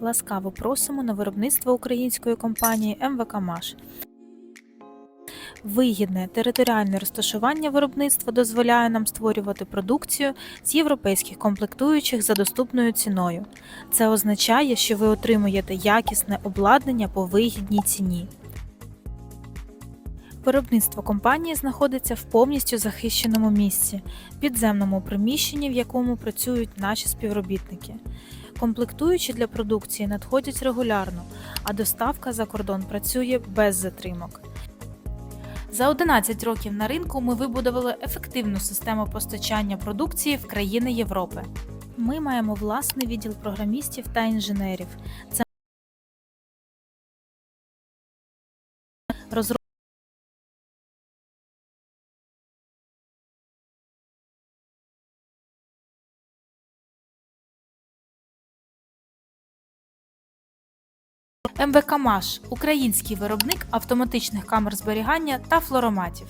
Ласкаво просимо на виробництво української компанії МВК МАШ. Вигідне територіальне розташування виробництва дозволяє нам створювати продукцію з європейських комплектуючих за доступною ціною. Це означає, що ви отримуєте якісне обладнання по вигідній ціні. Виробництво компанії знаходиться в повністю захищеному місці, підземному приміщенні, в якому працюють наші співробітники. Комплектуючі для продукції надходять регулярно, а доставка за кордон працює без затримок. За 11 років на ринку ми вибудували ефективну систему постачання продукції в країни Європи. Ми маємо власний відділ програмістів та інженерів. Це МВК МАШ – український виробник автоматичних камер зберігання та флороматів.